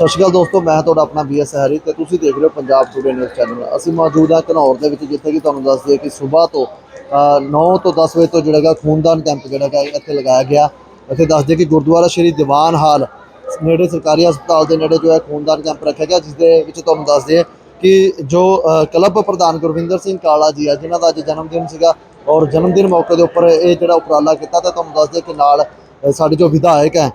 ਸਤਿ ਸ਼੍ਰੀ ਅਕਾਲ ਦੋਸਤੋ ਮੈਂ ਤੁਹਾਡਾ ਆਪਣਾ ਬੀਐਸ ਹਰੀ ਤੇ ਤੁਸੀਂ ਦੇਖ ਰਹੇ ਹੋ ਪੰਜਾਬ ਟੂਡੇ ਨਿਊਜ਼ ਚੈਨਲ ਅਸੀਂ ਮੌਜੂਦ ਹਾਂ ਘਨੌਰ ਦੇ ਵਿੱਚ ਜਿੱਥੇ ਕਿ ਤੁਹਾਨੂੰ ਦੱਸ ਦਈਏ ਕਿ ਸਵੇਰ ਤੋਂ ਅ, 9 ਤੋਂ 10 ਵਜੇ ਤੋਂ ਜਿਹੜਾ ਹੈਗਾ ਖੂਨਦਾਨ ਕੈਂਪ ਜਿਹੜਾ ਹੈਗਾ ਇੱਥੇ ਲਗਾਇਆ ਗਿਆ। ਇੱਥੇ ਦੱਸ ਦਈਏ ਕਿ ਗੁਰਦੁਆਰਾ ਸ਼੍ਰੀ ਦੀਵਾਨ ਹਾਲ ਨੇੜੇ ਸਰਕਾਰੀ ਹਸਪਤਾਲ ਦੇ ਨੇੜੇ ਜੋ ਹੈ ਖੂਨਦਾਨ ਕੈਂਪ ਰੱਖਿਆ ਗਿਆ ਜਿਸ ਦੇ ਵਿੱਚ ਤੁਹਾਨੂੰ ਦੱਸ ਦਈਏ ਕਿ ਜੋ ਕਲੱਬ ਪ੍ਰਧਾਨ ਗੁਰਵਿੰਦਰ ਸਿੰਘ ਕਾਲਾ ਜੀ ਆ ਜਿਨ੍ਹਾਂ ਦਾ ਅੱਜ ਜਨਮ ਦਿਨ ਸੀਗਾ ਔਰ ਜਨਮ ਦਿਨ ਮੌਕੇ ਦੇ ਉੱਪਰ ਇਹ ਜਿਹੜਾ ਉਪਰਾਲਾ ਕੀਤਾ ਤਾਂ ਤੁਹਾਨੂੰ ਦੱਸ ਦਈਏ ਕਿ ਨਾਲ ਸਾਡੇ ਜੋ ਵਿਧਾਇਕ ਹੈ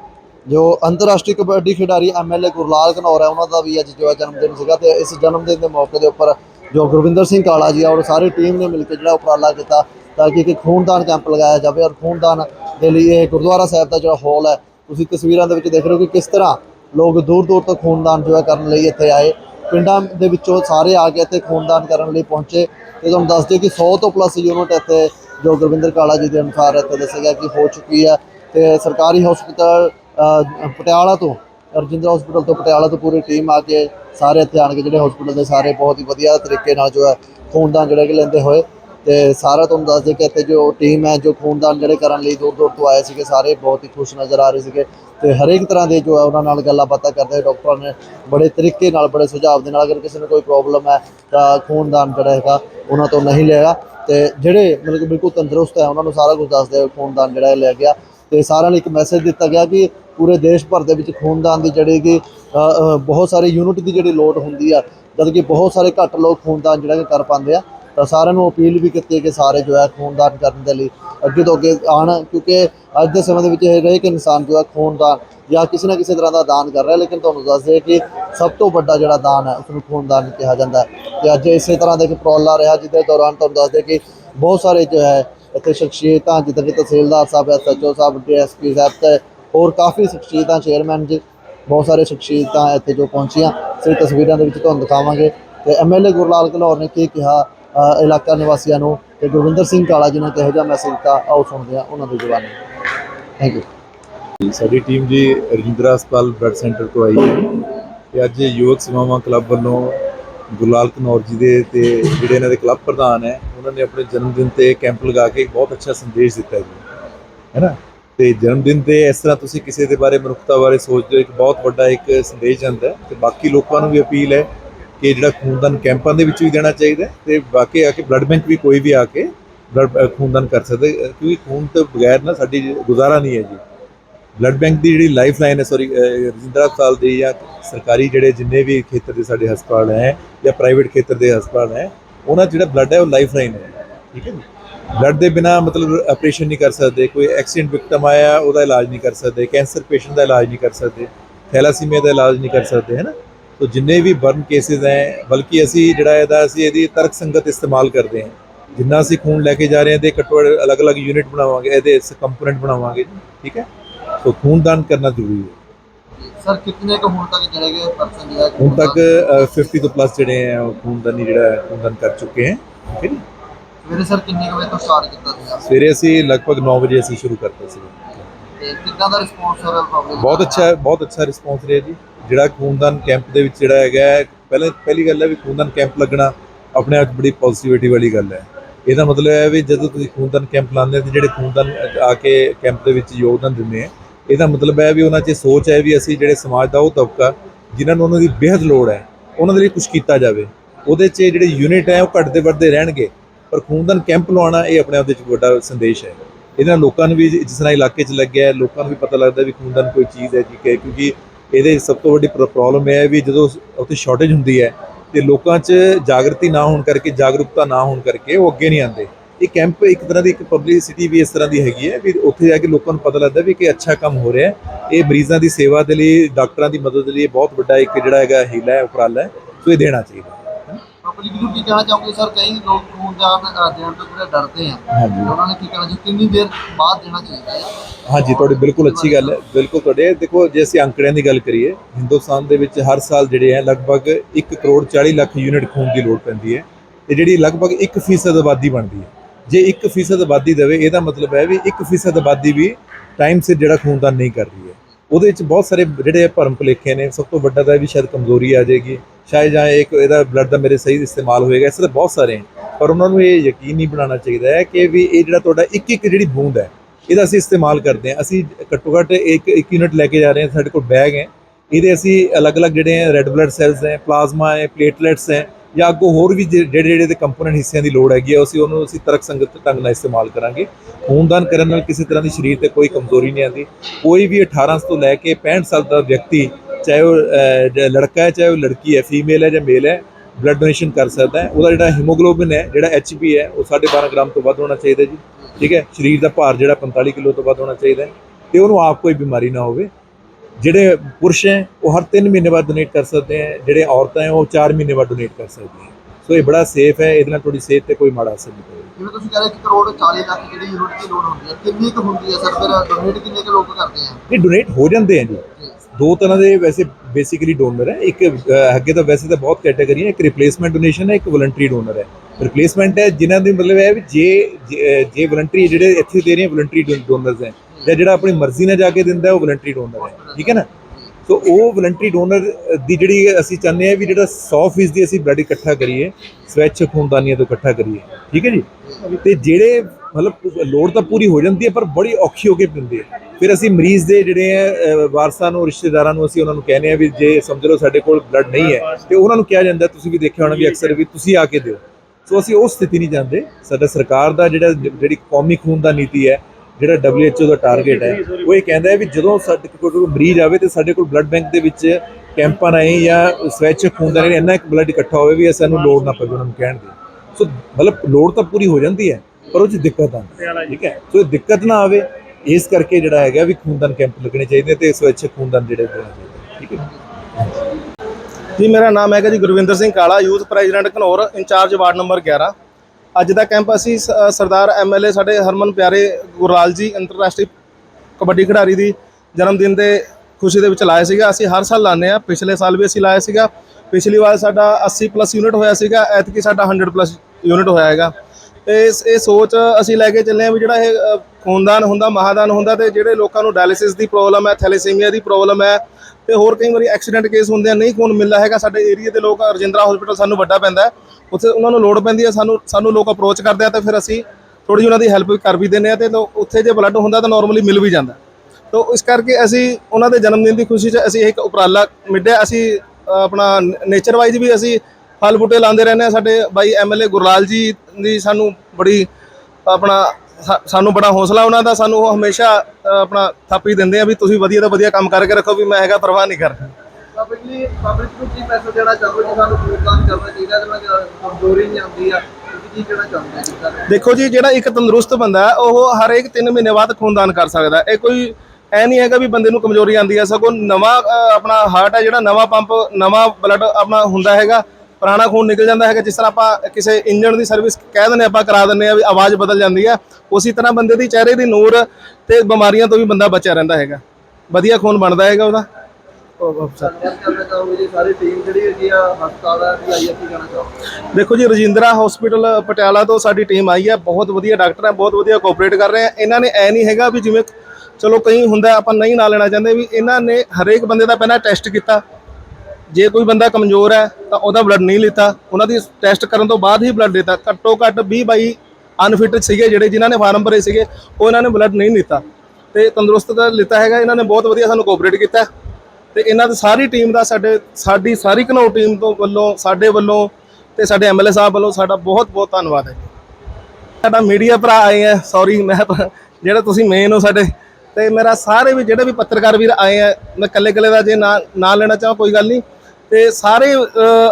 ਜੋ ਅੰਤਰਰਾਸ਼ਟਰੀ ਕਬੱਡੀ ਖਿਡਾਰੀ ਐਮਐਲਏ ਗੁਰਲਾਲ ਘਨੌਰ ਹੈ, ਉਹਨਾਂ ਦਾ ਵੀ ਅੱਜ ਜੋ ਹੈ ਜਨਮ ਦਿਨ ਸੀਗਾ ਤੇ ਇਸ ਜਨਮ ਦਿਨ ਦੇ ਮੌਕੇ ਦੇ ਉੱਪਰ ਜੋ ਗੁਰਵਿੰਦਰ ਸਿੰਘ ਕਾਲਾ ਜੀ ਆ ਔਰ ਸਾਰੀ ਟੀਮ ਨੇ ਮਿਲ ਕੇ ਜਿਹੜਾ ਉਪਰਾਲਾ ਕੀਤਾ ਤਾਂ ਕਿ ਇੱਕ ਖੂਨਦਾਨ ਕੈਂਪ ਲਗਾਇਆ ਜਾਵੇ ਔਰ ਖੂਨਦਾਨ ਦੇ ਲਈ ਇਹ ਗੁਰਦੁਆਰਾ ਸਾਹਿਬ ਦਾ ਜਿਹੜਾ ਹਾਲ ਹੈ, ਤੁਸੀਂ ਤਸਵੀਰਾਂ ਦੇ ਵਿੱਚ ਦੇਖ ਰਹੇ ਹੋ ਕਿ ਕਿਸ ਤਰ੍ਹਾਂ ਲੋਕ ਦੂਰ ਦੂਰ ਤੋਂ ਖੂਨਦਾਨ ਜੋ ਹੈ ਕਰਨ ਲਈ ਇੱਥੇ ਆਏ। ਪਿੰਡਾਂ ਦੇ ਵਿੱਚੋਂ ਸਾਰੇ ਆ ਕੇ ਇੱਥੇ ਖੂਨਦਾਨ ਕਰਨ ਲਈ ਪਹੁੰਚੇ ਤੇ ਤੁਹਾਨੂੰ ਦੱਸ ਦਿਓ ਕਿ 100 ਤੋਂ ਪਲੱਸ ਯੂਨਿਟ ਇੱਥੇ ਜੋ ਗੁਰਵਿੰਦਰ ਕਾਲਾ ਜੀ ਦੇ ਅਨੁਸਾਰ ਇੱਥੇ ਦੱਸਿਆ ਗਿਆ ਕਿ ਹੋ ਚੁੱਕੀ ਹੈ ਤੇ ਸਰਕਾਰੀ ਹਸਪਤਾਲ ਪਟਿਆਲਾ ਤੋਂ, ਰਜਿੰਦਰ ਹਸਪੀਟਲ ਤੋਂ ਪਟਿਆਲਾ ਤੋਂ ਪੂਰੀ ਟੀਮ ਆ ਕੇ ਸਾਰੇ ਇੱਥੇ ਆਣ ਕੇ ਜਿਹੜੇ ਹਸਪੀਟਲ ਦੇ ਸਾਰੇ ਬਹੁਤ ਹੀ ਵਧੀਆ ਤਰੀਕੇ ਨਾਲ ਜੋ ਹੈ ਖੂਨਦਾਨ ਜਿਹੜੇ ਕਿ ਲੈਂਦੇ ਹੋਏ ਤੇ ਸਾਰਾ ਤੁਹਾਨੂੰ ਦੱਸ ਦੇ ਕਿ ਇੱਥੇ ਜੋ ਟੀਮ ਹੈ, ਜੋ ਖੂਨਦਾਨ ਜਿਹੜੇ ਕਰਨ ਲਈ ਦੂਰ ਦੂਰ ਤੋਂ ਆਏ ਸੀਗੇ, ਸਾਰੇ ਬਹੁਤ ਹੀ ਖੁਸ਼ ਨਜ਼ਰ ਆ ਰਹੇ ਸੀਗੇ ਤੇ ਹਰੇਕ ਤਰ੍ਹਾਂ ਦੇ ਜੋ ਹੈ ਉਹਨਾਂ ਨਾਲ ਗੱਲਾਂ ਬਾਤਾਂ ਕਰਦੇ ਹੋਏ ਡਾਕਟਰਾਂ ਨੇ ਬੜੇ ਤਰੀਕੇ ਨਾਲ, ਬੜੇ ਸੁਝਾਅ ਦੇ ਨਾਲ ਅਗਰ ਕਿਸੇ ਨੂੰ ਕੋਈ ਪ੍ਰੋਬਲਮ ਹੈ ਤਾਂ ਖੂਨਦਾਨ ਜਿਹੜਾ ਹੈਗਾ ਉਹਨਾਂ ਤੋਂ ਨਹੀਂ ਲਿਆ। ਤੇ ਜਿਹੜੇ ਮਤਲਬ ਕਿ ਬਿਲਕੁਲ ਤੰਦਰੁਸਤ ਹੈ, ਉਹਨਾਂ ਨੂੰ ਸਾਰਾ ਕੁਝ ਦੱਸਦੇ ਹੋਏ ਖੂਨਦਾਨ ਜਿਹੜਾ ਇਹ ਲਿਆ ਗਿਆ। ਤੇ ਸਾਰਿਆਂ ਨੂੰ ਇੱਕ ਮੈਸੇਜ ਦਿੱਤਾ ਗਿਆ ਕਿ ਪੂਰੇ ਦੇਸ਼ ਭਰ ਦੇ ਵਿੱਚ ਖੂਨਦਾਨ ਦੀ ਜਿਹੜੀ ਕਿ ਬਹੁਤ ਸਾਰੇ ਯੂਨਿਟ ਦੀ ਜਿਹੜੀ ਲੋੜ ਹੁੰਦੀ ਆ, ਜਦ ਕਿ ਬਹੁਤ ਸਾਰੇ ਘੱਟ ਲੋਕ ਖੂਨਦਾਨ ਜਿਹੜਾ ਕਿ ਕਰ ਪਾਉਂਦੇ ਆ, ਤਾਂ ਸਾਰਿਆਂ ਨੂੰ ਅਪੀਲ ਵੀ ਕੀਤੀ ਹੈ ਕਿ ਸਾਰੇ ਜੋ ਹੈ ਖੂਨਦਾਨ ਕਰਨ ਦੇ ਲਈ ਅੱਗੇ ਤੋਂ ਅੱਗੇ ਆਣ ਕਿਉਂਕਿ ਅੱਜ ਦੇ ਸਮੇਂ ਦੇ ਵਿੱਚ ਇਹ ਰਹੇ ਕਿ ਇਨਸਾਨ ਜੋ ਹੈ ਖੂਨਦਾਨ ਜਾਂ ਕਿਸੇ ਨਾ ਕਿਸੇ ਤਰ੍ਹਾਂ ਦਾ ਦਾਨ ਕਰ ਰਿਹਾ, ਲੇਕਿਨ ਤੁਹਾਨੂੰ ਦੱਸ ਦਈਏ ਕਿ ਸਭ ਤੋਂ ਵੱਡਾ ਜਿਹੜਾ ਦਾਨ ਹੈ ਉਸ ਨੂੰ ਖੂਨਦਾਨ ਕਿਹਾ ਜਾਂਦਾ ਹੈ। ਤੇ ਅੱਜ ਇਸੇ ਤਰ੍ਹਾਂ ਦਾ ਇੱਕ ਪ੍ਰੋਗਰਾਮ ਰਿਹਾ, ਜਿਹਦੇ ਦੌਰਾਨ ਤੁਹਾਨੂੰ ਦੱਸ ਦਈਏ ਕਿ ਬਹੁਤ ਸਾਰੇ ਜੋ ਹੈ ਇੱਥੇ ਸ਼ਖਸੀਅਤਾਂ ਜਿੱਦਾਂ ਕਿ ਤਹਿਸੀਲਦਾਰ ਸਾਹਿਬ ਐਸਐਚਓ ਸਾਹਿਬ ਡੀਐਸਪੀ ਸਾਹਿਬ ਤੇ ਹੋਰ ਕਾਫੀ ਸ਼ਖਸੀਅਤਾਂ, ਚੇਅਰਮੈਨ ਜੀ, ਬਹੁਤ ਸਾਰੇ ਸ਼ਖਸੀਅਤਾਂ ਇੱਥੇ ਜੋ ਪਹੁੰਚੀਆਂ। ਸੇ ਤਸਵੀਰਾਂ ਦੇ ਵਿੱਚ ਤੁਹਾਨੂੰ ਦਿਖਾਵਾਂਗੇ ਤੇ ਐਮਐਲਏ ਗੁਰਲਾਲ ਘਲੌਰ ਨੇ ਕੀ ਕਿਹਾ ਇਲਾਕਾ ਨਿਵਾਸੀਆਂ ਨੂੰ ਤੇ ਗੁਰਵਿੰਦਰ ਸਿੰਘ ਕਾਲਾ ਜੀ ਨੇ ਕਿਹੋ ਜਿਹਾ ਮੈਸੇਜ ਦਿੱਤਾ, ਆਓ ਸੁਣਦੇ ਹਾਂ ਉਹਨਾਂ ਦੇ ਜਵਾਨੀ ਥੈਂਕ ਯੂ ਸਾਡੀ ਟੀਮ ਜੀ ਰਜਿੰਦਰਾ ਹਸਪਤਾਲ ਬਲੱਡ ਸੈਂਟਰ ਤੋਂ ਆਈ ਹੈ। ਤੇ ਅੱਜ ਯੁਵਕ ਸੇਵਾਵਾਂ ਕਲੱਬ ਵੱਲੋਂ ਗੁਰਲਾਲ ਕਨੌਰ ਜੀ ਦੇ ਤੇ ਜਿਹੜੇ ਇਹਨਾਂ ਦੇ ਕਲੱਬ ਪ੍ਰਧਾਨ ਹੈ ਉਹਨਾਂ ਨੇ ਆਪਣੇ ਜਨਮ ਦਿਨ ਤੇ ਕੈਂਪ ਲਗਾ ਕੇ ਬਹੁਤ ਅੱਛਾ ਸੰਦੇਸ਼ ਦਿੱਤਾ ਜੀ, ਹੈ ਨਾ? ਤੇ ਜਨਮ ਦਿਨ ਤੇ ਇਸ ਤਰ੍ਹਾਂ ਤੁਸੀਂ ਕਿਸੇ ਦੇ ਬਾਰੇ, ਮਨੁੱਖਤਾ ਬਾਰੇ ਸੋਚਦੇ ਹੋ, ਇੱਕ ਬਹੁਤ ਵੱਡਾ ਇੱਕ ਸੰਦੇਸ਼ ਜਾਂਦਾ ਹੈ। ਤੇ ਬਾਕੀ ਲੋਕਾਂ ਨੂੰ ਵੀ ਅਪੀਲ ਹੈ ਕਿ ਜਿਹੜਾ ਖੂਨਦਾਨ ਕੈਂਪਾਂ ਦੇ ਵਿੱਚ ਵੀ ਦੇਣਾ ਚਾਹੀਦਾ ਹੈ ਤੇ ਬਾਕੀ ਆ ਕੇ ਬਲੱਡ ਬੈਂਕ ਵੀ ਕੋਈ ਵੀ ਆ ਕੇ ਬਲੱਡ ਖੂਨਦਾਨ ਕਰ ਸਕਦਾ ਕਿਉਂਕਿ ਖੂਨ ਤੋਂ ਬਗੈਰ ਨਾ ਸਾਡੀ ਗੁਜ਼ਾਰਾ ਨਹੀਂ ਹੈ ਜੀ। ਬਲੱਡ ਬੈਂਕ ਦੀ ਜਿਹੜੀ ਲਾਈਫ ਲਾਈਨ ਹੈ ਸੌਰੀ ਰਜਿੰਦਰਾ ਹਸਪਤਾਲ ਦੀ ਜਾਂ ਸਰਕਾਰੀ ਜਿਹੜੇ ਜਿੰਨੇ ਵੀ ਖੇਤਰ ਦੇ ਸਾਡੇ ਹਸਪਤਾਲ ਹੈ ਜਾਂ ਪ੍ਰਾਈਵੇਟ ਖੇਤਰ ਦੇ ਹਸਪਤਾਲ ਹੈ ਉਹਨਾਂ 'ਚ ਜਿਹੜਾ ਬਲੱਡ ਹੈ ਉਹ ਲਾਈਫ ਲਾਈਨ ਹੈ ਠੀਕ ਹੈ ਜੀ? ਬਲੱਡ ਦੇ ਬਿਨਾ ਮਤਲਬ ਆਪਰੇਸ਼ਨ ਨਹੀਂ ਕਰ ਸਕਦੇ, ਕੋਈ ਐਕਸੀਡੈਂਟ ਵਿਕਟਮ ਆਇਆ, ਉਹਦਾ ਇਲਾਜ ਨਹੀਂ ਕਰ ਸਕਦੇ ਕੈਂਸਰ ਪੇਸ਼ੈਂਟ ਦਾ ਇਲਾਜ ਨਹੀਂ ਕਰ ਸਕਦੇ ਥੈਲਾਸੀਮੀਆ ਦਾ ਇਲਾਜ ਨਹੀਂ ਕਰ ਸਕਦੇ ਹੈ ਨਾ ਤੋ ਜਿੰਨੇ ਵੀ ਬਰਨ ਕੇਸਿਸ ਹੈ, ਬਲਕਿ ਅਸੀਂ ਜਿਹੜਾ ਇਹਦਾ, ਅਸੀਂ ਇਹਦੀ ਤਰਕ ਸੰਗਤ ਇਸਤੇਮਾਲ ਕਰਦੇ ਹਾਂ। ਜਿੰਨਾ ਅਸੀਂ ਖੂਨ ਲੈ ਕੇ ਜਾ ਰਹੇ ਹਾਂ ਤੇ ਘੱਟੋ ਘੱਟ ਅਲੱਗ-ਅਲੱਗ ਯੂਨਿਟ ਬਣਾਵਾਂਗੇ, ਇਹਦੇ ਕੰਪੋਨੈਂਟ ਬਣਾਵਾਂਗੇ, ਠੀਕ ਹੈ? ਸੋ ਖੂਨਦਾਨ ਕਰਨਾ ਜ਼ਰੂਰੀ ਹੈ। ਸਰ ਕਿੰਨੇ ਕੁ ਹੁਣ ਤੱਕ ਜਿਹੜੇ ਗਏ ਪਰਸਨ ਜਿਹੜਾ ਹੁਣ ਤੱਕ ਅ, 50 ਤੋਂ ਪਲੱਸ ਜਿਹੜੇ ਹੈ ਉਹ ਖੂਨਦਾਨੀ ਜਿਹੜਾ ਹੈ, ਖੂਨਦਾਨ ਕਰ ਚੁੱਕੇ ਹੈ। ਠੀਕ ਹੈ ਸਵੇਰੇ ਸਰ ਕਿੰਨੇ ਕੁ ਵਜੇ ਤੋਂ ਸਟਾਰਟ ਕੀਤਾ ਸੀਗਾ ਸਵੇਰੇ ਅਸੀਂ ਲਗਭਗ 9 ਵਜੇ ਅਸੀਂ ਸ਼ੁਰੂ ਕਰਤਾ ਸੀ। ਤੇ ਕਿੱਦਾਂ ਦਾ ਰਿਸਪੌਂਸ ਹੋ ਰਿਹਾ ਪਬਲਿਕ ਬਹੁਤ ਅੱਛਾ ਹੈ, ਬਹੁਤ ਅੱਛਾ ਰਿਸਪੌਂਸ ਰਿਹਾ ਜੀ। ਜਿਹੜਾ ਖੂਨਦਾਨ ਕੈਂਪ ਦੇ ਵਿੱਚ ਜਿਹੜਾ ਹੈਗਾ ਪਹਿਲਾਂ ਪਹਿਲੀ ਗੱਲ ਹੈ ਵੀ ਖੂਨਦਾਨ ਕੈਂਪ ਲੱਗਣਾ ਆਪਣੇ ਆਪ 'ਚ ਬੜੀ ਪੋਜ਼ਿਟਿਵਿਟੀ ਵਾਲੀ ਗੱਲ ਹੈ। ਇਹਦਾ ਮਤਲਬ ਹੈ ਵੀ ਜਦੋਂ ਤੁਸੀਂ ਖੂਨਦਾਨ ਕੈਂਪ ਲਾਉਂਦੇ ਹੋ ਤੇ ਜਿਹੜੇ ਖੂਨਦਾਨ ਆ ਕੇ ਕੈਂਪ ਦੇ ਵਿੱਚ ਯੋਗਦਾਨ ਦਿੰਦੇ ਆ ਇਹਦਾ ਮਤਲਬ ਹੈ ਵੀ ਉਹਨਾਂ 'ਚ ਸੋਚ ਹੈ ਵੀ ਅਸੀਂ ਜਿਹੜੇ ਸਮਾਜ ਦਾ ਉਹ ਤਬਕਾ, ਜਿਨ੍ਹਾਂ ਨੂੰ ਉਹਨਾਂ ਦੀ ਬੇਹੱਦ ਲੋੜ ਹੈ, ਉਹਨਾਂ ਦੇ ਲਈ ਕੁਝ ਕੀਤਾ ਜਾਵੇ। ਉਹਦੇ 'ਚ ਜਿਹੜੇ ਯੂਨਿਟ ਹੈ ਉਹ ਘਟਦੇ ਵੱਧਦੇ ਰਹਿਣਗੇ, ਪਰ ਖੂਨਦਾਨ ਕੈਂਪ ਲਵਾਉਣਾ ਇਹ ਆਪਣੇ ਆਪ ਦੇ ਵਿੱਚ ਵੱਡਾ ਸੰਦੇਸ਼ ਹੈ। ਇਹਦੇ ਨਾਲ ਲੋਕਾਂ ਨੂੰ ਵੀ ਜਿਸ ਤਰ੍ਹਾਂ ਇਲਾਕੇ 'ਚ ਲੱਗਿਆ ਲੋਕਾਂ ਨੂੰ ਵੀ ਪਤਾ ਲੱਗਦਾ ਵੀ ਖੂਨਦਾਨ ਕੋਈ ਚੀਜ਼ ਹੈ ਜੀ ਕਿ, ਕਿਉਂਕਿ ਇਹਦੇ ਸਭ ਤੋਂ ਵੱਡੀ ਪ੍ਰੋਬਲਮ ਇਹ ਹੈ ਵੀ ਜਦੋਂ ਉੱਥੇ ਸ਼ਾਰਟੇਜ ਹੁੰਦੀ ਹੈ, ਤੇ ਲੋਕਾਂ 'ਚ ਜਾਗਰਤੀ ਨਾ ਹੋਣ ਕਰਕੇ, ਜਾਗਰੂਕਤਾ ਨਾ ਹੋਣ ਕਰਕੇ ਉਹ ਅੱਗੇ ਨਹੀਂ ਆਉਂਦੇ। ਇਹ ਕੈਂਪ ਇੱਕ ਤਰ੍ਹਾਂ ਦੀ ਇੱਕ ਪਬਲਿਸਿਟੀ ਵੀ ਇਸ ਤਰ੍ਹਾਂ ਦੀ ਹੈਗੀ ਹੈ ਵੀ ਉੱਥੇ ਜਾ ਕੇ ਲੋਕਾਂ ਨੂੰ ਪਤਾ ਲੱਗਦਾ ਵੀ ਕਿ ਅੱਛਾ ਕੰਮ ਹੋ ਰਿਹਾ ਹੈ। ਇਹ ਮਰੀਜ਼ਾਂ ਦੀ ਸੇਵਾ ਦੇ ਲਈ ਡਾਕਟਰਾਂ ਦੀ ਮਦਦ ਲਈ ਬਹੁਤ ਵੱਡਾ ਇੱਕ ਜਿਹੜਾ ਹੈਗਾ ਹੀਲਾ ਹੈ ਉਪਰਾਲਾ ਹੈ ਸੋ ਇਹ ਦੇਣਾ ਚਾਹੀਦਾ ਪਬਲਿਕ ਨੂੰ ਕੀ ਕਹਿਣਾ ਚਾਹੋਗੇ ਸਰ ਕਈ ਲੋਕ ਖੂਨਦਾਨ ਅ, ਦੇਣ ਤੋਂ ਥੋੜਾ ਡਰਦੇ ਆ। ਉਹਨਾਂ ਨੇ ਕੀ ਕਹਿਣਾ ਚਾਹੀਦਾ ਕਿੰਨੀ ਦੇਰ ਬਾਅਦ ਦੇਣਾ ਚਾਹੀਦਾ ਹੈ? ਹਾਂਜੀ ਤੁਹਾਡੀ ਬਿਲਕੁਲ ਅੱਛੀ ਗੱਲ ਹੈ। ਬਿਲਕੁਲ ਤੁਹਾਡੇ ਦੇਖੋ ਜੇ ਅਸੀਂ ਅੰਕੜਿਆਂ ਦੀ ਗੱਲ ਕਰੀਏ ਹਿੰਦੁਸਤਾਨ ਦੇ ਵਿੱਚ ਹਰ ਸਾਲ ਜਿਹੜੇ ਹੈ ਲਗਭਗ 1 ਕਰੋੜ 40 ਲੱਖ ਯੂਨਿਟ ਖੂਨ ਦੀ ਲੋੜ ਪੈਂਦੀ ਹੈ। ਤੇ ਜਿਹੜੀ ਲਗਭਗ 1% ਆਬਾਦੀ ਬਣਦੀ ਹੈ। ਜੇ 1% ਆਬਾਦੀ ਦੇਵੇ, ਇਹਦਾ ਮਤਲਬ ਹੈ ਵੀ 1% ਆਬਾਦੀ ਵੀ ਟਾਈਮ ਸਿਰ ਜਿਹੜਾ ਖੂਨਦਾਨ ਨਹੀਂ ਕਰ ਰਹੀ ਹੈ। ਉਹਦੇ ਵਿੱਚ ਬਹੁਤ ਸਾਰੇ ਜਿਹੜੇ ਭਰਮ ਭੁਲੇਖੇ ਨੇ, ਸਭ ਤੋਂ ਵੱਡਾ ਤਾਂ ਇਹ ਵੀ ਸ਼ਾਇਦ ਕਮਜ਼ੋਰੀ ਆ ਜਾਏਗੀ। ਸ਼ਾਇਦ ਜਾਂ ਇੱਕ ਇਹਦਾ ਬਲੱਡ ਦਾ ਮੇਰੇ ਸਹੀ ਇਸਤੇਮਾਲ ਹੋਏਗਾ, ਇਸ ਤਰ੍ਹਾਂ ਬਹੁਤ ਸਾਰੇ ਹੈ ਪਰ ਉਹਨਾਂ ਨੂੰ ਇਹ ਯਕੀਨ ਨਹੀਂ ਬਣਾਉਣਾ ਚਾਹੀਦਾ ਹੈ ਕਿ ਵੀ ਇਹ ਜਿਹੜਾ ਤੁਹਾਡਾ ਇੱਕ ਇੱਕ ਜਿਹੜੀ ਬੂੰਦ ਹੈ, ਇਹਦਾ ਅਸੀਂ ਇਸਤੇਮਾਲ ਕਰਦੇ ਹਾਂ। ਅਸੀਂ ਘੱਟੋ ਘੱਟ ਇੱਕ ਇੱਕ ਯੂਨਿਟ ਲੈ ਕੇ ਜਾ ਰਹੇ ਹਾਂ, ਸਾਡੇ ਕੋਲ ਬੈਗ ਹੈ। ਇਹਦੇ ਅਸੀਂ ਅਲੱਗ-ਅਲੱਗ ਜਿਹੜੇ ਰੈੱਡ ਬਲੱਡ ਸੈਲਸ ਹੈ ਪਲਾਜ਼ਮਾ ਹੈ ਪਲੇਟਲੈਟਸ ਹੈ ਜਾਂ ਅੱਗੋਂ ਹੋਰ ਵੀ ਜਿਹੜੇ ਜਿਹੜੇ ਦੇ ਕੰਪੋਨੈਂਟ ਹਿੱਸਿਆਂ ਦੀ ਲੋੜ ਹੈਗੀ ਆ, ਅਸੀਂ ਉਹਨੂੰ ਅਸੀਂ ਤਰਕ ਸੰਗਤ ਢੰਗ ਨਾਲ ਇਸਤੇਮਾਲ ਕਰਾਂਗੇ। ਖੂਨਦਾਨ ਕਰਨ ਨਾਲ ਕਿਸੇ ਤਰ੍ਹਾਂ ਦੀ ਸਰੀਰ ਤੇ ਕੋਈ ਕਮਜ਼ੋਰੀ ਨਹੀਂ ਆਉਂਦੀ। ਕੋਈ ਵੀ 18 ਤੋਂ ਲੈ ਕੇ 65 ਸਾਲ ਦਾ ਵਿਅਕਤੀ, ਚਾਹੇ ਉਹ ਲੜਕਾ ਹੈ, ਚਾਹੇ ਉਹ ਲੜਕੀ ਹੈ ਫੀਮੇਲ ਹੈ ਜਾਂ ਮੇਲ ਹੈ ਬਲੱਡ ਡੋਨੇਸ਼ਨ ਕਰ ਸਕਦਾ ਹੈ। ਉਹਦਾ ਜਿਹੜਾ ਹੀਮੋਗਲੋਬਿਨ ਹੈ, ਜਿਹੜਾ ਐਚਪੀ ਹੈ, ਉਹ 12.5 ਗ੍ਰਾਮ ਤੋਂ ਵੱਧ ਹੋਣਾ ਚਾਹੀਦਾ ਜੀ। ਠੀਕ ਹੈ? ਸਰੀਰ ਦਾ ਭਾਰ ਜਿਹੜਾ 45 ਕਿਲੋ ਤੋਂ ਵੱਧ ਹੋਣਾ ਚਾਹੀਦਾ ਹੈ। ਤੇ ਉਹਨੂੰ ਆਪ ਕੋਈ ਬਿਮਾਰੀ ਨਾ ਹੋਵੇ। ਜਿਹੜੇ ਪੁਰਸ਼ ਹੈ ਉਹ ਹਰ 3 ਮਹੀਨੇ ਬਾਅਦ ਡੋਨੇਟ ਕਰ ਸਕਦੇ ਹੈ ਜਿਹੜੇ ਔਰਤਾਂ ਹੈ ਉਹ 4 ਮਹੀਨੇ ਬਾਅਦ ਡੋਨੇਟ ਕਰ ਸਕਦੀਆਂ ਸੋ ਇਹ ਬੜਾ ਸੇਫ ਹੈ ਇਹਦੇ ਨਾਲ ਤੁਹਾਡੀ ਸਿਹਤ ਤੇ ਕੋਈ ਮਾੜਾ ਅਸਰ ਨਹੀਂ ਪਏਗਾ ਜਿਵੇਂ ਤੁਸੀਂ ਕਹਿ ਰਹੇ ਕਿ ਕਰੋੜ 40 ਲੱਖ ਜਿਹੜੀ ਯੂਨਿਟ ਦੀ ਲੋੜ ਹੁੰਦੀ ਹੈ ਕਿੰਨੀ ਕੁ ਹੁੰਦੀ ਹੈ ਸਰ? ਫਿਰ ਡੋਨੇਟ ਕਿੰਨੇ ਕੁ ਲੋਕ ਕਰਦੇ ਆ? ਇਹ ਡੋਨੇਟ ਹੋ ਜਾਂਦੇ ਆ ਜੀ। ਦੋ ਤਰ੍ਹਾਂ ਦੇ ਵੈਸੇ ਬੇਸਿਕਲੀ ਡੋਨਰ ਹੈ। ਇੱਕ ਅੱਗੇ ਤਾਂ ਵੈਸੇ ਤਾਂ ਬਹੁਤ ਕੈਟਾਗਰੀ ਹੈ ਇੱਕ ਰਿਪਲੇਸਮੈਂਟ ਡੋਨੇਸ਼ਨ ਹੈ ਇੱਕ ਵਲੰਟਰੀ ਡੋਨਰ ਹੈ। ਰਿਪਲੇਸਮੈਂਟ ਹੈ ਜਿਨ੍ਹਾਂ ਦੇ ਮਤਲਬ ਹੈ ਵੀ ਜੇ ਜੇ- ਵਲੰਟਰੀ ਜਿਹੜੇ ਇੱਥੇ ਦੇ ਰਹੇ ਹੈ ਵਲੰਟਰੀ ਡੋਨਰਸ ਹੈ ਜਾਂ ਜਿਹੜਾ ਆਪਣੀ ਮਰਜ਼ੀ ਨਾਲ ਜਾ ਕੇ ਦਿੰਦਾ ਉਹ ਵਲੰਟਰੀ ਡੋਨਰ ਹੈ, ਠੀਕ ਹੈ ਨਾ? ਸੋ ਉਹ ਵਲੰਟਰੀ ਡੋਨਰ ਦੀ ਜਿਹੜੀ ਅਸੀਂ ਚਾਹੁੰਦੇ ਹਾਂ ਵੀ ਜਿਹੜਾ 100% ਦੀ ਅਸੀਂ ਬਲੱਡ ਇਕੱਠਾ ਕਰੀਏ ਸਵੈਚ ਖੂਨਦਾਨੀਆਂ ਤੋਂ ਇਕੱਠਾ ਕਰੀਏ, ਠੀਕ ਹੈ ਜੀ? ਤੇ ਜਿਹੜੇ ਮਤਲਬ ਲੋੜ ਤਾਂ ਪੂਰੀ ਹੋ ਜਾਂਦੀ ਹੈ, ਪਰ ਬੜੀ ਔਖੀ ਹੋ ਕੇ ਪੈਂਦੀ ਹੈ। ਫਿਰ ਅਸੀਂ ਮਰੀਜ਼ ਦੇ ਜਿਹੜੇ ਹੈ ਵਾਰਸਾਂ ਨੂੰ, ਰਿਸ਼ਤੇਦਾਰਾਂ ਨੂੰ ਅਸੀਂ ਉਹਨਾਂ ਨੂੰ ਕਹਿੰਦੇ ਆ ਵੀ ਜੇ ਸਮਝ ਲਓ ਸਾਡੇ ਕੋਲ ਬਲੱਡ ਨਹੀਂ ਹੈ, ਤੇ ਉਹਨਾਂ ਨੂੰ ਕਿਹਾ ਜਾਂਦਾ, ਤੁਸੀਂ ਵੀ ਦੇਖਿਆ ਹੋਣਾ ਵੀ ਅਕਸਰ ਵੀ ਤੁਸੀਂ ਆ ਕੇ ਦਿਓ। ਸੋ ਅਸੀਂ ਉਹ ਸਥਿਤੀ ਨਹੀਂ ਜਾਂਦੇ। ਸਾਡਾ ਸਰਕਾਰ ਦਾ ਜਿਹੜਾ, ਜਿਹੜੀ ਕੌਮੀ ਖੂਨ ਦਾ ਨੀਤੀ ਹੈ ਜਿਹੜਾ WHO ਦਾ ਟਾਰਗੇਟ ਹੈ, ਉਹ ਇਹ ਕਹਿੰਦਾ ਹੈ ਵੀ ਜਦੋਂ ਸਾਡੇ ਕੋਲ ਮਰੀਜ਼ ਆਵੇ ਤੇ ਸਾਡੇ ਕੋਲ ਬਲੱਡ ਬੈਂਕ ਦੇ ਵਿੱਚ ਕੈਂਪਾਂ ਰਾਹੀਂ ਜਾਂ ਸਵੈਚ ਖੂਨਦਾਨੀ ਇੰਨਾ ਇੱਕ ਬਲੱਡ ਇਕੱਠਾ ਹੋਵੇ ਵੀ ਸਾਨੂੰ ਲੋੜ ਨਾ ਪਵੇ ਉਹਨਾਂ ਨੂੰ ਕਹਿਣ ਦੀ। ਸੋ ਮਤਲਬ ਲੋੜ ਤਾਂ ਪੂਰੀ ਹੋ ਜਾਂਦੀ ਹੈ, ਪਰ ਉਹ 'ਚ ਦਿੱਕਤ ਆਉਂਦੀ ਠੀਕ ਹੈ? ਸੋ ਇਹ ਦਿੱਕਤ ਨਾ ਆਵੇ, ਇਸ ਕਰਕੇ ਜਿਹੜਾ ਹੈਗਾ ਵੀ ਖੂਨਦਾਨ ਕੈਂਪ ਲੱਗਣੇ ਚਾਹੀਦੇ ਤੇ ਸਵੈਚ ਖੂਨਦਾਨ ਜਿਹੜੇ ਠੀਕ ਹੈ? ਜੀ, ਮੇਰਾ ਨਾਮ ਹੈਗਾ ਜੀ Gurvinder Singh Kala youth president Ghanaur in charge ward number 11 ਅੱਜ ਦਾ ਕੈਂਪ ਅਸੀਂ ਸ- ਅ, ਸਰਦਾਰ ਐਮਐਲਏ ਸਾਡੇ ਹਰਮਨ ਪਿਆਰੇ ਗੁਰਲਾਲ ਜੀ ਅੰਤਰਰਾਸ਼ਟਰੀ ਕਬੱਡੀ ਖਿਡਾਰੀ ਦੀ ਜਨਮ ਦਿਨ ਦੇ ਖੁਸ਼ੀ ਦੇ ਵਿੱਚ ਲਾਇਆ ਸੀਗਾ। ਅਸੀਂ ਹਰ ਸਾਲ ਲਾਉਂਦੇ ਆ ਪਿਛਲੇ ਸਾਲ ਵੀ ਅਸੀਂ ਲਾਇਆ ਸੀਗਾ। ਪਿਛਲੀ ਵਾਰ ਸਾਡਾ 80 ਪਲੱਸ ਯੂਨਿਟ ਹੋਇਆ ਸੀਗਾ। ਐਤਕੀ ਸਾਡਾ 100 ਪਲੱਸ ਯੂਨਿਟ ਹੋਇਆ ਹੈਗਾ। ਤੇ ਇਸ ਇਹ ਸੋਚ ਅਸੀਂ ਲੈ ਕੇ ਚੱਲੇ ਆ ਵੀ ਜਿਹੜਾ ਇਹ ਅ, ਖੂਨਦਾਨ ਹੁੰਦਾ ਮਹਾਦਾਨ ਹੁੰਦਾ ਤੇ ਜਿਹੜੇ ਲੋਕਾਂ ਨੂੰ ਡਾਇਲਿਸਿਸ ਦੀ ਪ੍ਰੋਬਲਮ ਹੈ ਥੈਲੇਸੀਮੀਆ ਦੀ ਪ੍ਰੋਬਲਮ ਹੈ ਤੇ ਹੋਰ ਕਈ ਵਾਰੀ ਐਕਸੀਡੈਂਟ ਕੇਸ ਹੁੰਦੇ ਆ ਨਹੀਂ ਖੂਨ ਮਿਲਦਾ ਹੈਗਾ। ਸਾਡੇ ਏਰੀਆ ਦੇ ਲੋਕ ਰਜਿੰਦਰਾ ਹਸਪੀਟਲ ਸਾਨੂੰ ਵੱਡਾ ਪੈਂਦਾ ਹੈ। ਉੱਥੇ ਉਹਨਾਂ ਨੂੰ ਲੋੜ ਪੈਂਦੀ ਹੈ, ਸਾਨੂੰ ਸਾਨੂੰ ਲੋਕ ਅਪਰੋਚ ਕਰਦੇ ਆ ਤੇ ਫਿਰ ਅਸੀਂ ਥੋੜੀ ਜਿਹੀ ਉਹਨਾਂ ਦੀ ਹੈਲਪ ਕਰ ਵੀ ਦਿੰਦੇ ਆ ਤੇ ਉੱਥੇ ਜੇ ਬਲੱਡ ਹੁੰਦਾ ਤਾਂ ਨਾਰਮਲੀ ਮਿਲ ਵੀ ਜਾਂਦਾ। ਤੋ ਇਸ ਕਰਕੇ ਅਸੀਂ ਉਹਨਾਂ ਦੇ ਜਨਮ ਦਿਨ ਦੀ ਖੁਸ਼ੀ 'ਚ ਅਸੀਂ ਇੱਕ ਉਪਰਾਲਾ ਮਿੱਡਿਆ। ਅਸੀਂ ਆਪਣਾ ਨੇਚਰ ਵਾਈਜ਼ ਵੀ ਅਸੀਂ ਫਲ ਬੂਟੇ ਲਾਉਂਦੇ ਰਹਿੰਦੇ ਆ। ਸਾਡੇ ਬਾਈ ਐਮਐਲਏ ਗੁਰਲਾਲ ਜੀ ਦੀ ਸਾਨੂੰ ਬੜੀ, ਆਪਣਾ ਸਾਨੂੰ ਬੜਾ ਹੌਸਲਾ ਉਹਨਾਂ ਦਾ। ਸਾਨੂੰ ਉਹ ਹਮੇਸ਼ਾ ਆਪਣਾ ਥਾਪੀ ਦਿੰਦੇ ਆ ਵੀ ਤੁਸੀਂ ਵਧੀਆ ਤੋਂ ਵਧੀਆ ਕੰਮ ਕਰਕੇ ਰੱਖੋ ਵੀ ਮੈਂ ਹੈਗਾ, ਪਰਵਾਹ ਨਹੀਂ ਕਰਦਾ। ਪਬਲਿਕ ਪਬਲਿਕ ਨੂੰ ਕੀ ਮੈਸੇਜ ਦੇਣਾ ਚਾਹੋਗੇ? ਕਿ ਸਾਨੂੰ ਖੂਨਦਾਨ ਕਰਨਾ ਚਾਹੀਦਾ ਤੇ ਮੈਂ ਕਮਜ਼ੋਰੀ ਨਹੀਂ ਆਉਂਦੀ ਆ। ਦੇਖੋ ਜੀ, ਜਿਹੜਾ ਇੱਕ ਤੰਦਰੁਸਤ ਬੰਦਾ ਹੈ, ਉਹ ਹਰੇਕ 3 ਮਹੀਨੇ ਬਾਅਦ ਖੂਨਦਾਨ ਕਰ ਸਕਦਾ ਇਹ ਕੋਈ ਐ ਨਹੀਂ ਹੈਗਾ ਵੀ ਬੰਦੇ ਨੂੰ ਕਮਜ਼ੋਰੀ ਆਉਂਦੀ ਹੈ। ਸਗੋਂ ਨਵਾਂ ਆਪਣਾ ਹਾਰਟ ਹੈ ਜਿਹੜਾ, ਨਵਾਂ ਪੰਪ ਨਵਾਂ ਬਲੱਡ ਆਪਣਾ ਹੁੰਦਾ ਹੈਗਾ। ਪੁਰਾਣਾ ਖੂਨ ਨਿਕਲ ਜਾਂਦਾ ਹੈਗਾ, ਜਿਸ ਤਰ੍ਹਾਂ ਆਪਾਂ ਕਿਸੇ ਇੰਜਣ ਦੀ ਸਰਵਿਸ ਕਹਿ ਦਿੰਦੇ ਆਪਾਂ ਕਰਾ ਦਿੰਦੇ ਆ ਵੀ ਆਵਾਜ਼ ਬਦਲ ਜਾਂਦੀ ਹੈ। ਉਸੇ ਤਰ੍ਹਾਂ ਬੰਦੇ ਦੀ ਚਿਹਰੇ ਦੀ ਨੂਰ ਤੇ ਬਿਮਾਰੀਆਂ ਤੋਂ ਵੀ ਬੰਦਾ ਬਚਿਆ ਰਹਿੰਦਾ ਹੈਗਾ। ਵਧੀਆ ਖੂਨ ਬਣਦਾ ਹੈਗਾ ਉਹਦਾ। ਧੰਨਵਾਦ ਕਰਨਾ ਚਾਹੋਗੇ ਜੀ ਸਾਰੀ ਟੀਮ ਜਿਹੜੀ ਹੈਗੀ ਆ ਹਸਪਤਾਲ ਆ ਦੀ ਆਈ ਕੀ ਕਹਿਣਾ ਚਾਹੋਗੇ? ਦੇਖੋ ਜੀ ਰਜਿੰਦਰਾ ਹਸਪੀਟਲ ਪਟਿਆਲਾ ਤੋਂ ਸਾਡੀ ਟੀਮ ਆਈ ਹੈ ਬਹੁਤ ਵਧੀਆ ਡਾਕਟਰ ਹੈ ਬਹੁਤ ਵਧੀਆ ਕੋਆਪਰੇਟ ਕਰ ਰਹੇ ਆ। ਇਹਨਾਂ ਨੇ ਐ ਨਹੀਂ ਹੈਗਾ ਵੀ ਜਿਵੇਂ ਚਲੋ ਕਈ ਹੁੰਦਾ ਆਪਾਂ ਨਹੀਂ ਨਾ ਲੈਣਾ ਚਾਹੁੰਦੇ ਵੀ ਇਹਨਾਂ ਨੇ ਹਰੇਕ ਬੰਦੇ ਦਾ ਪਹਿਲਾਂ ਟੈਸਟ ਕੀਤਾ। ਜੇ ਕੋਈ ਬੰਦਾ ਕਮਜ਼ੋਰ ਹੈ ਤਾਂ ਉਹਦਾ ਬਲੱਡ ਨਹੀਂ ਲਿੱਤਾ। ਉਹਨਾਂ ਦੀ ਟੈਸਟ ਕਰਨ ਤੋਂ ਬਾਅਦ ਹੀ ਬਲੱਡ ਦਿੱਤਾ ਘੱਟੋ ਘੱਟ 20 ਬਾਈ ਅਨਫਿਟ ਸੀਗੇ ਜਿਹੜੇ ਜਿਨ੍ਹਾਂ ਨੇ ਫਾਰਮ ਭਰੇ ਸੀਗੇ ਉਹ ਇਹਨਾਂ ਨੇ ਬਲੱਡ ਨਹੀਂ ਲਿੱਤਾ। ਤੇ ਤੰਦਰੁਸਤ ਦਾ ਲਿੱਤਾ ਹੈਗਾ ਇਹਨਾਂ ਨੇ ਬਹੁਤ ਵਧੀਆ ਸਾਨੂੰ ਕੋਆਪਰੇਟ ਕੀਤਾ। ਤੇ ਇਹਨਾਂ ਦੀ ਸਾਰੀ ਟੀਮ ਦਾ ਸਾਡੇ, ਸਾਡੀ ਸਾਰੀ ਘਨੌਰ ਟੀਮ ਤੋਂ ਵੱਲੋਂ, ਸਾਡੇ ਵੱਲੋਂ ਤੇ ਸਾਡੇ ਐਮਐਲਏ ਸਾਹਿਬ ਵੱਲੋਂ ਸਾਡਾ ਬਹੁਤ ਬਹੁਤ ਧੰਨਵਾਦ ਹੈ ਸਾਡਾ ਮੀਡੀਆ ਭਰਾ ਆਏ ਆ ਸੌਰੀ ਮੈਂ ਜਿਹੜਾ ਤੁਸੀਂ ਮੇਨ ਹੋ ਸਾਡੇ, ਤੇ ਮੇਰਾ ਸਾਰੇ ਵੀ ਜਿਹੜੇ ਵੀ ਪੱਤਰਕਾਰ ਵੀਰ ਆਏ ਆ ਮੈਂ ਕੱਲੇ ਕੱਲੇ ਦਾ ਜੇ ਨਾਂ ਨਾਂ ਲੈਣਾ ਚਾਹਾਂ, ਕੋਈ ਗੱਲ ਨਹੀਂ। ਤੇ ਸਾਰੇ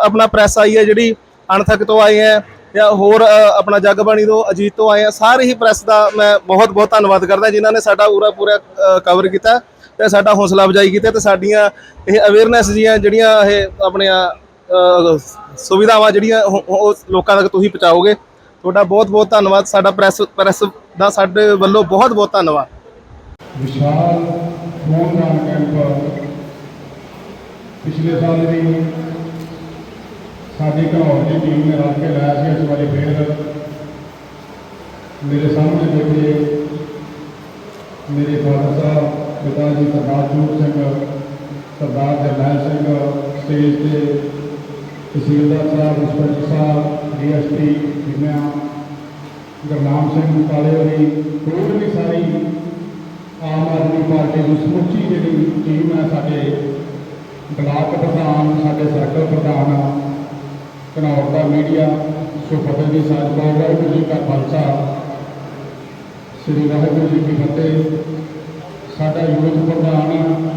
ਆਪਣਾ ਪ੍ਰੈਸ ਆਈ ਹੈ ਜਿਹੜੀ ਅਣਥਕ ਤੋਂ ਆਏ ਆ ਜਾਂ ਹੋਰ ਆਪਣਾ ਜਗਬਾਣੀ ਤੋਂ, ਅਜੀਤ ਤੋਂ ਆਏ ਆ ਸਾਰੇ ਹੀ ਪ੍ਰੈਸ ਦਾ ਮੈਂ ਬਹੁਤ ਬਹੁਤ ਧੰਨਵਾਦ ਕਰਦਾ, ਜਿਨ੍ਹਾਂ ਨੇ ਸਾਡਾ ਪੂਰਾ ਪੂਰਾ ਕਵਰ ਕੀਤਾ। ਤੇ ਸਾਡਾ ਹੌਸਲਾ ਅਫਜ਼ਾਈ ਕੀਤਾ ਤੇ ਸਾਡੀਆਂ ਇਹ ਅਵੇਅਰਨੈਸ ਜੀਆਂ ਜਿਹੜੀਆਂ ਇਹ ਆਪਣੀਆਂ ਸੁਵਿਧਾਵਾਂ ਜਿਹੜੀਆਂ ਉਹ ਲੋਕਾਂ ਤੱਕ ਤੁਸੀਂ ਪਹੁੰਚਾਓਗੇ। ਤੁਹਾਡਾ ਬਹੁਤ ਬਹੁਤ ਧੰਨਵਾਦ। ਸਾਡਾ ਪ੍ਰੈਸ ਪ੍ਰੈਸ ਦਾ ਸਾਡੇ ਵੱਲੋਂ ਬਹੁਤ ਬਹੁਤ ਧੰਨਵਾਦ। ਵਿਸ਼ਾਲ ਖੂਨਦਾਨ ਕੈਂਪ ਪਿਛਲੇ ਸਾਲ ਵੀ ਸਾਡੀ ਘਨੌਰ ਦੀ ਟੀਮ ਨੇ ਰਲ ਕੇ ਲਾਇਆ ਸੀ, ਇਸ ਵਾਰੀ ਫੇਰ ਮੇਰੇ ਸਾਹਮਣੇ ਬੈਠੇ ਮੇਰੇ ਫਾਦਰ ਸਾਹਿਬ ਪਿਤਾ ਜੀ ਸਰਦਾਰ ਜੂਰ ਸਿੰਘ, ਸਰਦਾਰ ਜਰਨੈਲ ਸਿੰਘ, ਸਟੇਜ ਤੇ ਤਹਿਸੀਲਦਾਰ ਸਾਹਿਬ, ਇੰਸਪੈਕਟਰ ਸਾਹਿਬ, ਡੀਐਸਪੀ ਜਿਵੇਂ ਗੁਰਨਾਮ ਸਿੰਘ ਕਾਲੇਵਾਲੀ, ਹੋਰ ਵੀ ਸਾਰੀ ਆਮ ਆਦਮੀ ਪਾਰਟੀ ਦੀ ਸਮੁੱਚੀ ਜਿਹੜੀ ਟੀਮ ਹੈ ਸਾਡੇ ਬਲਾਕ ਪ੍ਰਧਾਨ, ਸਾਡੇ ਸਰਕਲ ਪ੍ਰਧਾਨ ਘਨੌਰ ਦਾ ਮੀਡੀਆ ਸੋ ਫਤਿਹ ਜੀ ਸਾਹਿਬ ਵਾਹਿਗੁਰੂ ਜੀ ਕਾ ਖਾਲਸਾ, ਸ੍ਰੀ ਵਾਹਿਗੁਰੂ ਜੀ ਕੀ ਫਤਿਹ। ਸਾਡਾ ਯੂਥ ਪ੍ਰਧਾਨ,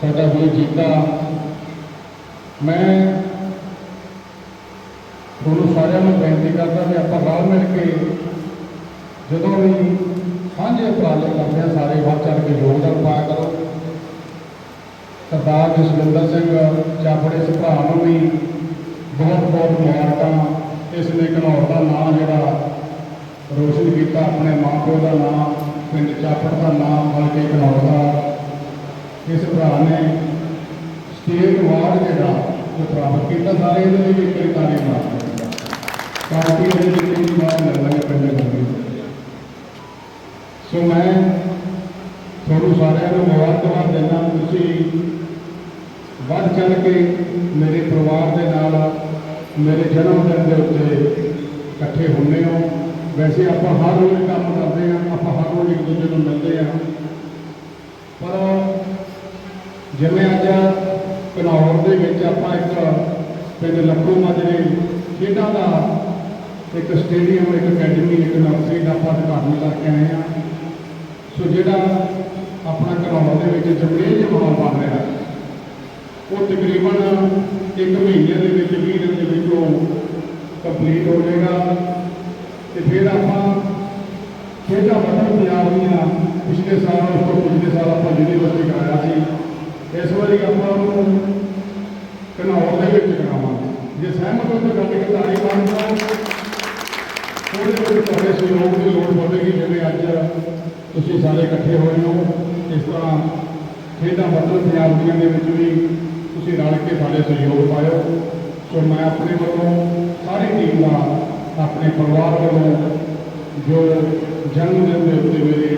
ਸਾਡਾ ਵੀਰ ਜੀਤਾ। ਮੈਂ ਤੁਹਾਨੂੰ ਸਾਰਿਆਂ ਨੂੰ ਬੇਨਤੀ ਕਰਦਾ ਕਿ ਆਪਾਂ ਰਲ ਮਿਲ ਕੇ ਜਦੋਂ ਵੀ ਸਾਂਝੇ ਉਪਰਾਲੇ ਕਰਦੇ ਹਾਂ, ਸਾਰੇ ਵੱਧ ਚੜ੍ਹ ਕੇ ਯੋਗਦਾਨ ਪਾਇਆ ਕਰੋ। ਸਰਦਾਰ ਜਸਵਿੰਦਰ ਸਿੰਘ ਚਾਪੜੇ ਇਸ ਨੂੰ ਵੀ ਬਹੁਤ ਬਹੁਤ ਮੁਬਾਰਕਾਂ। ਇਸ ਨੇ ਘਨੌਰ ਦਾ ਨਾਮ ਜਿਹੜਾ ਰੋਸ਼ਨ ਕੀਤਾ, ਆਪਣੇ ਮਾਪਿਓ ਦਾ ਨਾਮ ਪਿੰਡ ਚਾਪੜ ਦਾ ਨਾਮ ਹਲਕੇ ਘਨੌਰ ਇਸ ਭਰਾ ਨੇ ਸਟੇਟ ਅਵਾਰਡ ਜਿਹੜਾ ਉਹ ਪ੍ਰਾਪਤ ਕੀਤਾ। ਸਾਰੇ ਇਹਦੇ ਲਈ ਇੱਕ ਤਾੜੀ ਮਾਰਦੇ ਕਾਫੀ ਇਹਦੇ ਲਈ ਤਿੰਨ ਵਾਰ ਮਿਲਣਗੇ ਪਿੰਡ ਦੇ ਸੋ ਮੈਂ ਤੁਹਾਨੂੰ ਸਾਰਿਆਂ ਨੂੰ ਮੁਬਾਰਕਬਾਦ ਦਿੰਦਾ ਤੁਸੀਂ ਵੱਧ ਚੜ ਕੇ ਮੇਰੇ ਪਰਿਵਾਰ ਦੇ ਨਾਲ, ਮੇਰੇ ਜਨਮ ਦਿਨ ਦੇ ਉੱਤੇ ਇਕੱਠੇ ਹੁੰਦੇ ਹੋ। ਵੈਸੇ ਆਪਾਂ ਹਰ ਰੋਜ਼ ਕੰਮ ਕਰਦੇ ਹਾਂ, ਆਪਾਂ ਹਰ ਰੋਜ਼ ਇੱਕ ਦੂਜੇ ਨੂੰ ਮਿਲਦੇ ਹਾਂ। ਪਰ ਜਿਵੇਂ ਅੱਜ ਘਨੌਰ ਦੇ ਵਿੱਚ ਆਪਾਂ ਇੱਕ ਪਿੰਡ ਲੱਖੂ ਮਾਜਰੇ, ਖੇਡਾਂ ਦਾ ਇੱਕ ਸਟੇਡੀਅਮ, ਇੱਕ ਅਕੈਡਮੀ, ਇੱਕ ਨਰਸਰੀ ਦਾ ਆਪਾਂ ਉਦਘਾਟਨ ਕਰਕੇ ਆਏ ਹਾਂ। ਸੋ ਜਿਹੜਾ ਆਪਣਾ ਘਨੌਰ ਦੇ ਵਿੱਚ ਜਮਰੇਜ ਮਾਹੌਲ ਬਣ ਰਿਹਾ, ਉਹ ਤਕਰੀਬਨ ਇੱਕ ਮਹੀਨੇ ਦੇ ਵਿੱਚ 20 ਦਿਨ ਦੇ ਵਿੱਚ ਉਹ ਕੰਪਲੀਟ ਹੋ ਜਾਏਗਾ। ਤੇ ਫਿਰ ਆਪਾਂ ਖੇਡਾਂ ਵੱਲੋਂ ਪੰਜਾਬ ਦੀਆਂ ਪਿਛਲੇ ਸਾਲ ਉਸ ਤੋਂ ਪਿਛਲੇ ਸਾਲ ਆਪਾਂ ਯੂਨੀਵਰਸਿਟੀ ਕਰਾਇਆ ਸੀ। ਇਸ ਵਾਰੀ ਆਪਾਂ ਉਹਨੂੰ ਘਨੌਰ ਦੇ ਵਿੱਚ ਕਰਾਵਾਂਗੇ। ਜੇ ਸਹਿਮਤ ਹੋ ਤਾਂ ਗੱਲ ਇੱਕ ਤਾੜੀ ਉਹਦੇ ਵਿੱਚ ਤੁਹਾਡੇ ਸਹਿਯੋਗ ਦੀ ਲੋੜ ਪਵੇਗੀ ਜਿਵੇਂ ਅੱਜ ਤੁਸੀਂ ਸਾਰੇ ਇਕੱਠੇ ਹੋਏ ਹੋ। ਇਸ ਤਰ੍ਹਾਂ ਖੇਡਾਂ ਵੱਲੋਂ ਪੰਜਾਬ ਦੀਆਂ ਦੇ ਵਿੱਚ ਵੀ ਤੁਸੀਂ ਰਲ ਕੇ ਸਾਡੇ ਸਹਿਯੋਗ ਪਾਇਓ। ਸੋ ਮੈਂ ਆਪਣੇ ਵੱਲੋਂ ਸਾਰੀ ਟੀਮ ਦਾ ਆਪਣੇ ਪਰਿਵਾਰ ਵੱਲੋਂ ਜੋ ਜਨਮ ਦਿਨ ਦੇ ਉੱਤੇ ਮੇਰੇ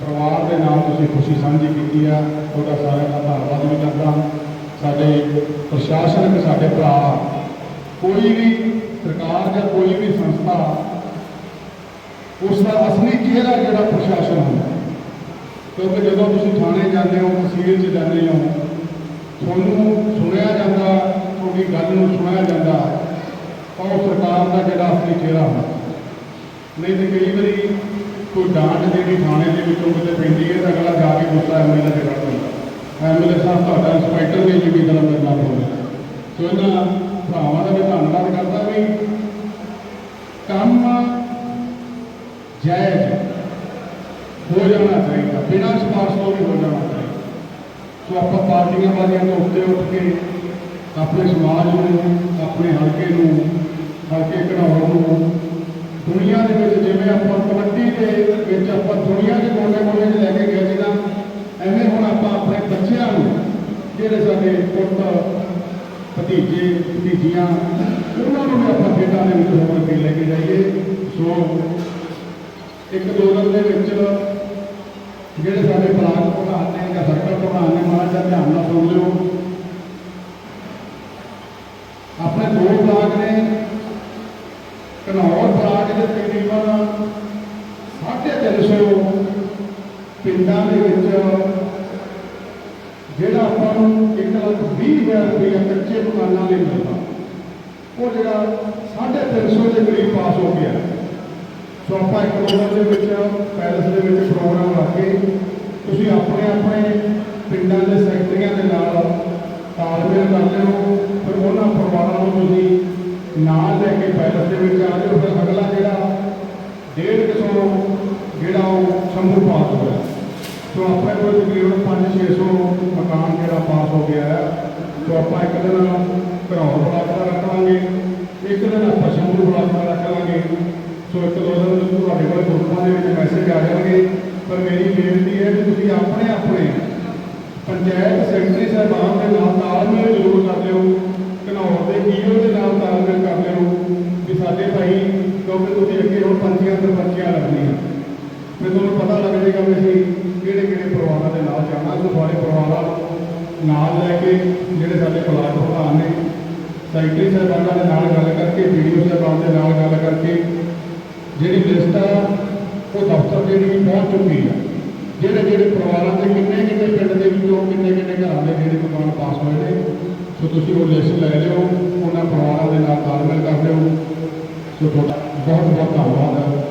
ਪਰਿਵਾਰ ਦੇ ਨਾਲ ਤੁਸੀਂ ਖੁਸ਼ੀ ਸਾਂਝੀ ਕੀਤੀ ਆ ਉਹਦਾ ਸਾਰਿਆਂ ਦਾ ਧੰਨਵਾਦ ਵੀ ਕਰਦਾ ਸਾਡੇ ਪ੍ਰਸ਼ਾਸਨਿਕ, ਸਾਡੇ ਭਰਾ, ਕੋਈ ਵੀ ਸਰਕਾਰ ਜਾਂ ਕੋਈ ਵੀ ਸੰਸਥਾ ਉਸ ਦਾ ਅਸਲੀ ਚਿਹਰਾ ਜਿਹੜਾ ਪ੍ਰਸ਼ਾਸਨ ਹੁੰਦਾ ਕਿਉਂਕਿ ਜਦੋਂ ਤੁਸੀਂ ਥਾਣੇ ਜਾਂਦੇ ਹੋ, ਤਹਿਸੀਲ 'ਚ ਜਾਂਦੇ ਹੋ, ਤੁਹਾਨੂੰ ਸੁਣਿਆ ਜਾਂਦਾ, ਤੁਹਾਡੀ ਗੱਲ ਨੂੰ ਸੁਣਿਆ ਜਾਂਦਾ ਤਾਂ ਉਹ ਸਰਕਾਰ ਦਾ ਜਿਹੜਾ ਅਸਲੀ ਚਿਹਰਾ ਹੁੰਦਾ। ਨਹੀਂ ਤੇ ਕਈ ਵਾਰੀ ਕੋਈ ਡਾਂਟ ਜਿਹੜੀ ਥਾਣੇ ਦੇ ਵਿੱਚੋਂ ਕਿਤੇ ਪੈਂਦੀ ਹੈ ਤਾਂ ਅਗਲਾ ਜਾ ਕੇ ਗੁੱਸਾ ਐਮਐਲਏ ਤੇ ਕੱਢ ਦਿੰਦਾ ਐਮਐਲਏ ਸਾਹਿਬ ਤੁਹਾਡਾ ਇੰਸਪੈਕਟਰ ਨੇ ਜਿਹੜੀ ਗੱਲ ਮੇਰੇ ਨਾਲ ਸੋ ਇਹਨਾਂ ਭਰਾਵਾਂ ਦਾ ਵੀ ਧੰਨਵਾਦ ਕਰਦਾ ਵੀ ਕੰਮ ਜਾਇਜ਼ ਹੋ ਜਾਣਾ ਚਾਹੀਦਾ, ਬਿਨਾਂ ਸਿਫਾਰਸ਼ ਤੋਂ ਵੀ ਹੋ ਜਾਣਾ ਚਾਹੀਦਾ। ਸੋ ਆਪਾਂ ਪਾਰਟੀਆਂ ਵਾਲਿਆਂ ਤੋਂ ਉੱਤੇ ਉੱਠ ਕੇ ਆਪਣੇ ਸਮਾਜ ਨੂੰ, ਆਪਣੇ ਹਲਕੇ ਨੂੰ ਹਲਕੇ ਕਢਾਉਣ ਨੂੰ। ਦੁਨੀਆ ਦੇ ਵਿੱਚ ਜਿਵੇਂ ਆਪਾਂ ਕਬੱਡੀ ਦੇ ਵਿੱਚ ਆਪਾਂ ਦੁਨੀਆ ਦੇ ਕੋਨੇ ਕੋਨੇ 'ਚ ਲੈ ਕੇ ਗਏ ਸੀ ਨਾ, ਐਵੇਂ ਹੁਣ ਆਪਾਂ ਆਪਣੇ ਬੱਚਿਆਂ ਨੂੰ ਜਿਹੜੇ ਸਾਡੇ ਪੁੱਤ ਭਤੀਜੇ, ਭਤੀਜੀਆਂ, ਉਹਨਾਂ ਨੂੰ ਵੀ ਆਪਾਂ ਖੇਡਾਂ ਦੇ ਵਿੱਚ ਹੋਰ ਅੱਗੇ ਲੈ ਕੇ ਜਾਈਏ। ਸੋ, ਇੱਕ ਦੋ ਦਿਨ ਦੇ ਵਿੱਚ ਜਿਹੜੇ ਸਾਡੇ ਬਲਾਕ ਪ੍ਰਧਾਨ ਨੇ ਜਾਂ ਸਰਕਲ ਪ੍ਰਧਾਨ ਨੇ ਮਾੜਾ ਜਿਹਾ ਧਿਆਨ ਨਾਲ ਸੁਣ ਲਿਓ। ਆਪਣੇ ਦੋ ਬਲਾਕ ਨੇ ਘਨੌਰ ਬਲਾਕ ਦੇ ਤਕਰੀਬਨ ਸਾਢੇ ਤਿੰਨ ਸੌ ਪਿੰਡਾਂ ਦੇ ਵਿੱਚ ਜਿਹੜਾ ਆਪਾਂ ਨੂੰ ਇੱਕ ਲੱਖ ਵੀਹ ਹਜ਼ਾਰ ਰੁਪਇਆ ਕੱਚੇ ਮਕਾਨਾਂ ਲਈ ਮਿਲਦਾ। ਉਹ ਜਿਹੜਾ ਸਾਢੇ ਤਿੰਨ ਸੌ ਦੇ ਕਰੀਬ ਪਾਸ ਹੋ ਗਿਆ। ਸੋ ਆਪਾਂ ਇੱਕ ਦੋ ਦੇ ਵਿੱਚ, ਪੈਲਸ ਦੇ ਵਿੱਚ ਪ੍ਰੋਗਰਾਮ ਰੱਖ ਕੇ ਤੁਸੀਂ ਆਪਣੇ ਆਪਣੇ ਪਿੰਡਾਂ ਦੇ ਸੈਕਟਰੀਆਂ ਦੇ ਨਾਲ ਤਾਲਮੇਲ ਕਰ ਲਿਓ। ਫਿਰ ਉਹਨਾਂ ਪਰਿਵਾਰਾਂ ਨੂੰ ਤੁਸੀਂ ਨਾਲ ਲੈ ਕੇ ਪੈਲਸ ਦੇ ਵਿੱਚ ਆ ਜਾਓ ਫਿਰ ਅਗਲਾ ਜਿਹੜਾ ਡੇਢ ਕੁ ਸੌ ਜਿਹੜਾ ਉਹ ਸਮੂਹ ਪਾਸ ਹੋ ਗਿਆ ਸੋ ਆਪਾਂ ਕੋਲ ਤਕਰੀਬਨ 5-600 ਮਕਾਨ ਜਿਹੜਾ ਪਾਸ ਹੋ ਗਿਆ ਹੈ। ਸੋ ਆਪਾਂ ਇੱਕ ਦਿਨ ਘਰੌਰ ਬਲਾਕ ਦਾ ਰੱਖ ਲਾਂਗੇ ਇੱਕ ਦਿਨ ਆਪਾਂ ਸ਼ੰਭੂ ਬਲਾਕ ਦਾ ਰੱਖ ਲਾਂਗੇ ਸੋ ਇੱਕ ਦੋ ਦਿਨ ਤੁਹਾਡੇ ਕੋਲ ਗਰੁੱਪਾਂ ਦੇ ਵਿੱਚ ਮੈਸੇਜ ਆ ਜਾਣਗੇ। ਪਰ ਮੇਰੀ ਬੇਨਤੀ ਹੈ ਕਿ ਤੁਸੀਂ ਆਪਣੇ ਆਪਣੇ ਪੰਚਾਇਤ ਸੈਕਟਰੀ ਸਾਹਿਬਾਨ ਦੇ ਨਾਲ ਤਾਲਮੇਲ ਜ਼ਰੂਰ ਕਰ ਲਿਓ। ਘਨੌਰ ਦੇ ਈਓ ਦੇ ਨਾਲ ਤਾਲਮੇਲ ਕਰ ਲਿਓ ਵੀ ਸਾਡੇ ਭਾਈ ਕਿਉਂਕਿ ਤੁਸੀਂ ਅੱਗੇ ਹੁਣ ਪੰਚੀਆਂ ਤੇ ਪੰਚੀਆਂ ਲੱਗਣੀਆਂ ਫਿਰ ਤੁਹਾਨੂੰ ਪਤਾ ਲੱਗ ਜਾਏਗਾ ਵੀ ਅਸੀਂ ਕਿਹੜੇ ਕਿਹੜੇ ਪਰਿਵਾਰਾਂ ਦੇ ਨਾਲ ਜਾਣਾ ਸੋ ਪਰਿਵਾਰਾਂ ਨੂੰ ਨਾਲ ਲੈ ਕੇ ਜਿਹੜੇ ਸਾਡੇ ਬਲਾਕ ਪ੍ਰਧਾਨ ਨੇ ਸੈਕਟਰੀ ਸਾਹਿਬਾਨਾਂ ਦੇ ਨਾਲ ਗੱਲ ਕਰਕੇ ਵੀਡੀਓ ਸਾਹਿਬਾਨ ਦੇ ਨਾਲ ਗੱਲ ਕਰਕੇ, ਜਿਹੜੀ ਲਿਸਟ ਆ, ਉਹ ਦਫ਼ਤਰ ਜਿਹੜੀ ਵੀ ਪਹੁੰਚ ਚੁੱਕੀ ਆ, ਜਿਹੜੇ ਜਿਹੜੇ ਪਰਿਵਾਰਾਂ ਦੇ ਕਿੰਨੇ ਕਿੰਨੇ ਪਿੰਡ ਦੇ ਵਿੱਚੋਂ ਕਿੰਨੇ ਕਿੰਨੇ ਘਰਾਂ ਦੇ ਜਿਹੜੇ ਮਕਾਨ ਪਾਸ ਹੋਏ ਨੇ ਸੋ ਤੁਸੀਂ ਉਹ ਲਿਸਟ ਲੈ ਲਿਓ ਉਹਨਾਂ ਪਰਿਵਾਰਾਂ ਦੇ ਨਾਲ ਤਾਲਮੇਲ ਕਰ ਲਿਓ। ਸੋ ਤੁਹਾਡਾ ਬਹੁਤ ਬਹੁਤ ਧੰਨਵਾਦ ਹੈ।